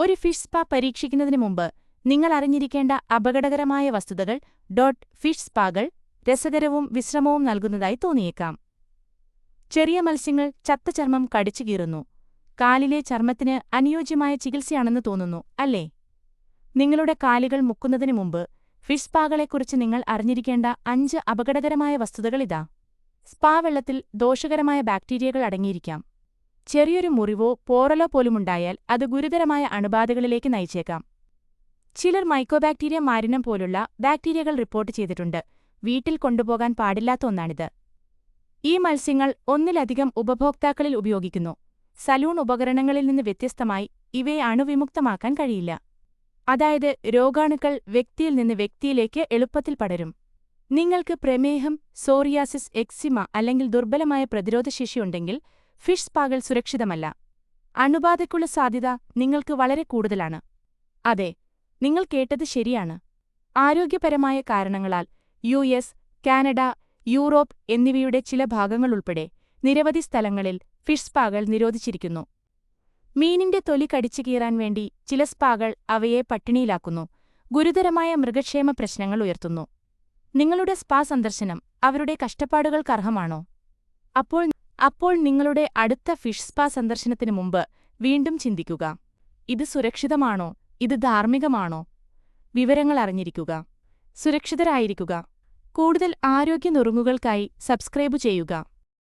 ഒരു fish spa പരീക്ഷിക്കുന്നതിന് മുമ്പ് നിങ്ങൾ അറിഞ്ഞിരിക്കേണ്ട അപകടകരമായ വസ്തുതകൾ ഡോട്ട് ഫിഷ് സ്പാകൾ രസകരവും വിശ്രമവും നൽകുന്നതായി തോന്നിയേക്കാം. ചെറിയ മത്സ്യങ്ങൾ ചത്ത ചർമ്മം കടിച്ചു കീറുന്നു. കാലിലെ ചർമ്മത്തിന് അനുയോജ്യമായ ചികിത്സയാണെന്ന് തോന്നുന്നു അല്ലേ? നിങ്ങളുടെ കാലുകൾ മുക്കുന്നതിന് മുമ്പ് ഫിഷ് സ്പാകളെക്കുറിച്ച് നിങ്ങൾ അറിഞ്ഞിരിക്കേണ്ട അഞ്ച് അപകടകരമായ വസ്തുതകളിതാ സ്പാ വെള്ളത്തിൽ ദോഷകരമായ ബാക്ടീരിയകൾ അടങ്ങിയിരിക്കാം. ചെറിയൊരു മുറിവോ പോറലോ പോലുമുണ്ടായാൽ അത് ഗുരുതരമായ അണുബാധകളിലേക്ക് നയിച്ചേക്കാം. ചിലർ മൈക്കോബാക്ടീരിയ മാരിനം പോലുള്ള ബാക്ടീരിയകൾ റിപ്പോർട്ട് ചെയ്തിട്ടുണ്ട്. വീട്ടിൽ കൊണ്ടുപോകാൻ പാടില്ലാത്ത ഒന്നാണിത്. ഈ മത്സ്യങ്ങൾ ഒന്നിലധികം ഉപഭോക്താക്കളിൽ ഉപയോഗിക്കുന്നു. സലൂൺ ഉപകരണങ്ങളിൽ നിന്ന് വ്യത്യസ്തമായി ഇവയെ അണുവിമുക്തമാക്കാൻ കഴിയില്ല. അതായത് രോഗാണുക്കൾ വ്യക്തിയിൽ നിന്ന് വ്യക്തിയിലേക്ക് എളുപ്പത്തിൽ പടരും. നിങ്ങൾക്ക് പ്രമേഹം സോറിയാസിസ് എക്സിമ അല്ലെങ്കിൽ ദുർബലമായ പ്രതിരോധശേഷിയുണ്ടെങ്കിൽ ഫിഷ് സ്പാകൾ സുരക്ഷിതമല്ല. അണുബാധയ്ക്കുള്ള സാധ്യത നിങ്ങൾക്ക് വളരെ കൂടുതലാണ്. അതെ നിങ്ങൾ കേട്ടത് ശരിയാണ്. ആരോഗ്യപരമായ കാരണങ്ങളാൽ യു എസ് കാനഡ യൂറോപ്പ് എന്നിവയുടെ ചില ഭാഗങ്ങളുൾപ്പെടെ നിരവധി സ്ഥലങ്ങളിൽ ഫിഷ് സ്പാകൾ നിരോധിച്ചിരിക്കുന്നു. മീനിന്റെ തൊലി കടിച്ചു കീറാൻ വേണ്ടി ചില സ്പാകൾ അവയെ പട്ടിണിയിലാക്കുന്നു. ഗുരുതരമായ മൃഗക്ഷേമ പ്രശ്നങ്ങൾ ഉയർത്തുന്നു. നിങ്ങളുടെ സ്പാ സന്ദർശനം അവരുടെ കഷ്ടപ്പാടുകൾക്കർഹമാണോ? അപ്പോൾ അപ്പോൾ നിങ്ങളുടെ അടുത്ത ഫിഷ് സ്പാ സന്ദർശനത്തിനു മുമ്പ് വീണ്ടും ചിന്തിക്കുക. ഇത് സുരക്ഷിതമാണോ? ഇത് ധാർമ്മികമാണോ? വിവരങ്ങൾ അറിഞ്ഞിരിക്കുക. സുരക്ഷിതരായിരിക്കുക. കൂടുതൽ ആരോഗ്യ നുറുങ്ങുകൾക്കായി സബ്സ്ക്രൈബ് ചെയ്യുക.